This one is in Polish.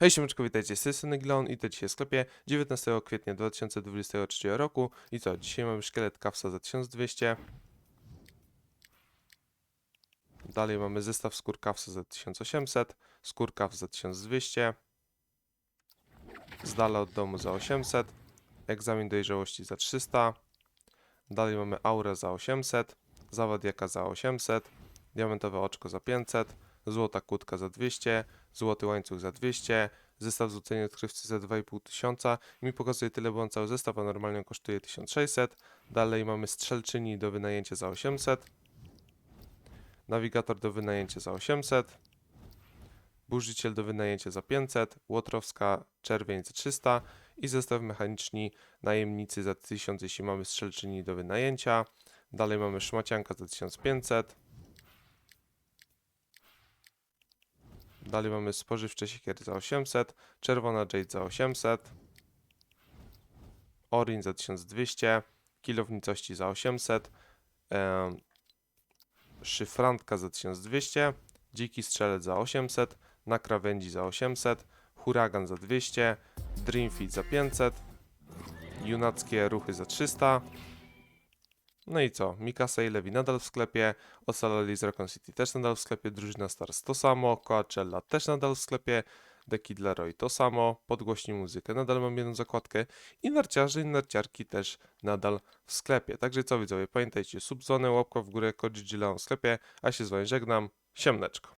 Hej siemeczko, witajcie, z tej Glon i to dzisiaj w sklepie 19 kwietnia 2023 roku. I co, dzisiaj mamy szkielet kawsa za 1200 Dalej mamy zestaw skór kawsa za 1800 skór kaws za 1200 z dala od domu za 800 egzamin dojrzałości za 300 Dalej mamy aurę za 800 zawadiaka za 800 diamentowe oczko za 500 złota kłódka za 200 złoty łańcuch za 200, zestaw złocenia odkrywcy za 2,5 tysiąca. Mi pokazuje tyle, bo on cały zestaw, a normalnie kosztuje 1600. Dalej mamy strzelczyni do wynajęcia za 800. Nawigator do wynajęcia za 800. Burzyciel do wynajęcia za 500. Łotrowska czerwień za 300. I zestaw mechaniczni najemnicy za 1000, jeśli mamy strzelczyni do wynajęcia. Dalej mamy szmacianka za 1500. Dalej mamy spożywcze siekiery za 800, czerwona jade za 800, orin za 1200, kilownicości za 800, em, szyfrantka za 1200, dziki strzelec za 800, na krawędzi za 800, huragan za 200, dreamfeed za 500, junackie ruchy za 300, no i co? Mikasa i Levi nadal w sklepie, Ocalali z Raccoon City też nadal w sklepie, Drużyna Stars to samo, Coachella też nadal w sklepie, The Kid Laroi to samo, Podgłośnij muzykę, nadal mam jedną zakładkę i narciarze i narciarki też nadal w sklepie. Także co widzowie, pamiętajcie, subzonę, łapka w górę, kod w sklepie, a się z wami żegnam, siemneczko.